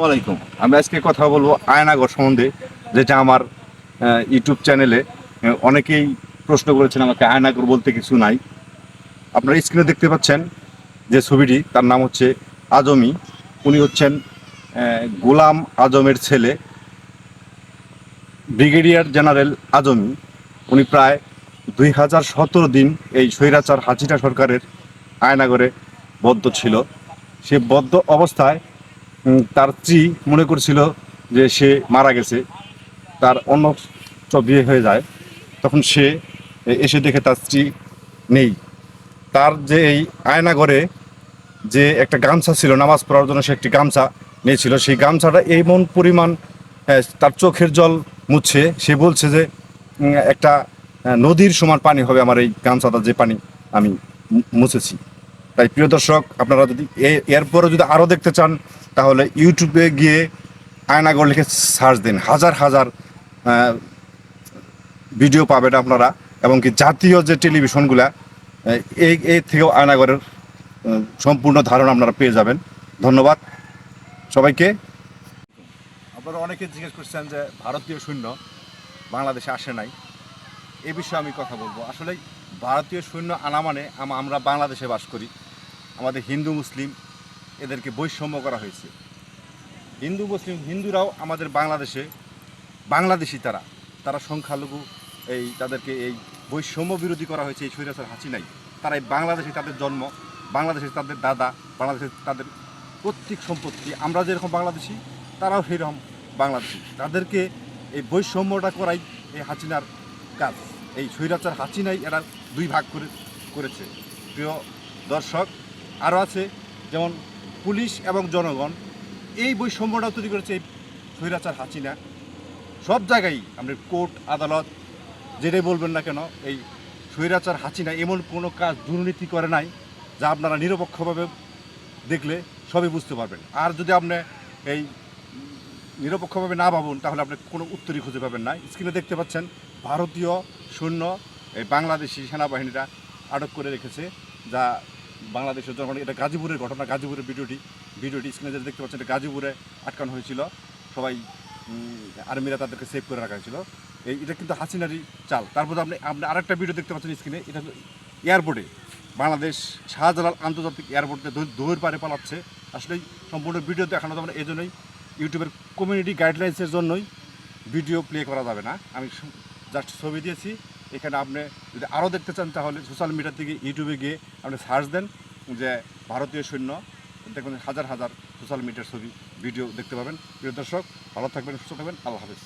আসসালামাইকুম আমি আজকে কথা বলব আয়নাগর সম্বন্ধে, যেটা আমার ইউটিউব চ্যানেলে অনেকেই প্রশ্ন করেছেন আমাকে আয়নাগর বলতে কিছু নাই। আপনারা স্ক্রিনে দেখতে পাচ্ছেন যে ছবিটি, তার নাম হচ্ছে আজমি। উনি হচ্ছেন গোলাম আজমের ছেলে, ব্রিগেডিয়ার জেনারেল আজমি। উনি প্রায় দুই হাজার সতেরো দিন এই স্বৈরাচার হাসিনা সরকারের আয়নাগরে বদ্ধ ছিল। সে বদ্ধ অবস্থায় তার স্ত্রী মনে করছিল যে সে মারা গেছে, তার অন্য বিয়ে হয়ে যায়। তখন সে এসে দেখে তার স্ত্রী নেই। তার যে এই আয়নাঘরে যে একটা গামছা ছিল, নামাজ পড়ার জন্য সে একটি গামছা নিয়েছিল, সেই গামছাটা এমন পরিমাণ তার চোখের জল মুছছে সে বলছে যে একটা নদীর সমান পানি হবে আমার এই গামছাটা, যে পানি আমি মুছেছি। তাই প্রিয় দর্শক, আপনারা যদি এরপরে যদি আরও দেখতে চান তাহলে ইউটিউবে গিয়ে আয়নাগর লিখে সার্চ দিন। হাজার হাজার ভিডিও পাবেন আপনারা। এবং কি জাতীয় যে টেলিভিশনগুলা এই এই থেকেও আয়নাগরের সম্পূর্ণ ধারণা আপনারা পেয়ে যাবেন। ধন্যবাদ সবাইকে। আপনারা অনেকে জিজ্ঞেস করছেন যে ভারতীয় সৈন্য বাংলাদেশে আসে নাই। এ বিষয়ে আমি কথা বলব। আসলে ভারতীয় সৈন্য আনা মানে আমরা বাংলাদেশে বাস করি। আমাদের হিন্দু, মুসলিম এদেরকে বৈষম্য করা হয়েছে। হিন্দু, মুসলিম, হিন্দুরাও আমাদের বাংলাদেশে, বাংলাদেশি তারা তারা সংখ্যালঘু, এই তাদেরকে এই বৈষম্য বিরোধী করা হয়েছে, এই স্বৈরাচার হাসিনাই তারা এই বাংলাদেশে তাদের জন্ম, বাংলাদেশে তাদের দাদা, বাংলাদেশে তাদের প্রত্যেক সম্পত্তি, আমরা যেরকম বাংলাদেশি, তারাও সেরকম বাংলাদেশি। তাদেরকে এই বৈষম্যটা করাই এই হাসিনার কাজ। এই স্বৈরাচার হাসিনাই এরা দুই ভাগ করে, করেছে। প্রিয় দর্শক, আরও আছে, যেমন পুলিশ এবং জনগণ এই বৈষম্যটা তৈরি করেছে এই স্বৈরাচার হাসিনা। সব জায়গায় আমরা কোর্ট, আদালত যেটাই বলবেন না কেন, এই স্বৈরাচার হাসিনা এমন কোনো কাজ দুর্নীতি করে নাই যা আপনারা নিরপেক্ষভাবে দেখলে সবই বুঝতে পারবেন। আর যদি আপনি এই নিরপেক্ষভাবে না ভাবুন, তাহলে আপনি কোনো উত্তরই খুঁজে পাবেন না। স্ক্রিনে দেখতে পাচ্ছেন, ভারতীয় সৈন্য এই বাংলাদেশি সেনাবাহিনীরা আটক করে রেখেছে, যা বাংলাদেশের জনগণ, এটা গাজীপুরের ঘটনা, গাজীপুরের ভিডিওটি ভিডিওটি স্ক্রিনে যেটা দেখতে পাচ্ছেন, এটা গাজীপুরে আটকানো হয়েছিল। সবাই আর্মিরা তাদেরকে সেভ করে রাখা হয়েছিল। এই, এটা কিন্তু হাসিনারি চাল। তারপর আপনি আপনি আরেকটা ভিডিও দেখতে পাচ্ছেন স্ক্রিনে এটা এয়ারপোর্টে বাংলাদেশ শাহজালাল আন্তর্জাতিক এয়ারপোর্টে দৌড় পারে পালাচ্ছে। আসলে সম্পূর্ণ ভিডিও দেখানো যাবে না এই জন্যই ইউটিউবের কমিউনিটি গাইডলাইন্সের জন্যই ভিডিও প্লে করা যাবে না। আমি জাস্ট ছবি দিয়েছি। এখানে আপনি যদি আরও দেখতে চান, তাহলে সোশ্যাল মিডিয়া থেকে ইউটিউবে গিয়ে আপনি সার্চ দেন যে ভারতীয় সৈন্য। দেখবেন হাজার হাজার সোশ্যাল মিডিয়ার ছবি ভিডিও দেখতে পাবেন। প্রিয় দর্শক, ভালো থাকবেন, সুস্থ থাকবেন। আল্লাহ হাফেজ।